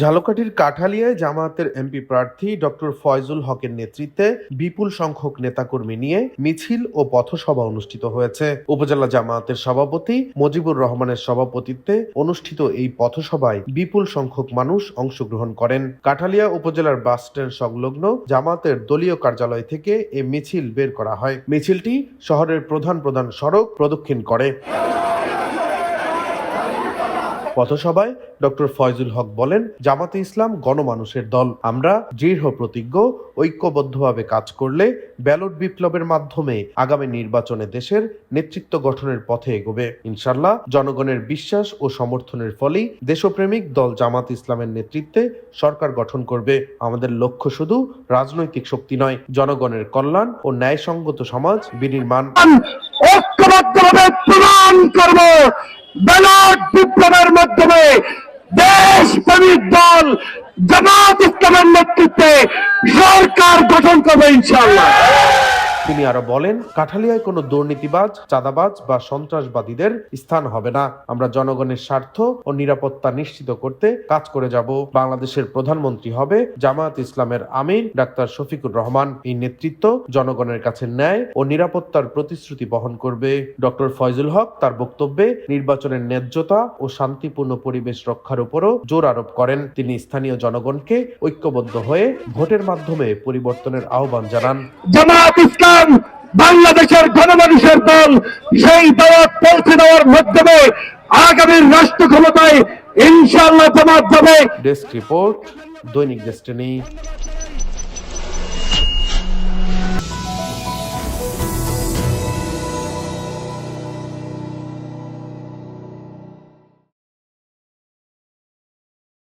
ঝালকাঠির কাঠালিয়ায় জামায়াতের এমপি প্রার্থী ডক্টর ফয়জুল হকের নেতৃত্বে বিপুল সংখ্যক নেতাকর্মী নিয়ে মিছিল ও পথসভা অনুষ্ঠিত হয়েছে। উপজেলা জামায়াতের সভাপতি মজিবুর রহমানের সভাপতিত্বে অনুষ্ঠিত এই পথসভায় বিপুল সংখ্যক মানুষ অংশগ্রহণ করেন। কাঠালিয়া উপজেলার বাস স্ট্যান্ড সংলগ্ন জামায়াতের দলীয় কার্যালয় থেকে এ মিছিল বের করা হয়। মিছিলটি শহরের প্রধান প্রধান সড়ক প্রদক্ষিণ করে। পথসভায় ডক্টর ফয়জুল হক বলেন, জামাতে ইসলাম গণমানুষের দল। আমরা দৃঢ় প্রতিজ্ঞ, ঐক্যবদ্ধভাবে কাজ করলে ব্যালট বিপ্লবের মাধ্যমে আগামী নির্বাচনে দেশের নেতৃত্ব গঠনের পথে এগোবে। ইনশাল্লাহ জনগণের বিশ্বাস ও সমর্থনের ফলেই দেশপ্রেমিক দল জামাত ইসলামের নেতৃত্বে সরকার গঠন করবে। আমাদের লক্ষ্য শুধু রাজনৈতিক শক্তি নয়, জনগণের কল্যাণ ও ন্যায়সঙ্গত সমাজ বিনির্মাণ। ঐক্যবদ্ধভাবে প্রমাণ করব। ব্যালট বিপ্লবের মাধ্যমে দেশ প্রেমিক দল জামাত ইসলামের নেতৃত্বে সরকার গঠন করবে ইনশাআল্লাহ। তিনি আরও বলেন, কাঠালিয়ায় কোনো দুর্নীতিবাজ, চাঁদাবাজ বা সন্ত্রাসবাদীদের স্থান হবে না। আমরা জনগণের স্বার্থ ও নিরাপত্তা নিশ্চিত করতে কাজ করে যাব। বাংলাদেশের প্রধানমন্ত্রী হবে জামায়াত ইসলামের আমির ডাক্তার শফিকুর রহমান। এই নেতৃত্ব জনগণের কাছে ন্যায় ও নিরাপত্তার প্রতিশ্রুতি বহন করবে। ডক্টর ফয়জুল হক তার বক্তব্যে, নির্বাচনের ন্যায্যতা ও শান্তিপূর্ণ পরিবেশ রক্ষার উপরও জোর আরোপ করেন। তিনি স্থানীয় জনগণকে ঐক্যবদ্ধ হয়ে ভোটের মাধ্যমে পরিবর্তনের আহ্বান জানান। জামাত ইসলাম বাংলাদেশের গণমানুষের দল সেই দাওয়াত পৌঁছে দেওয়ার মাধ্যমে আগামীর রাষ্ট্র ক্ষমতায় ইনশাআল্লাহ জামাত যাবে রিপোর্ট, দৈনিক ডেস্টিনি।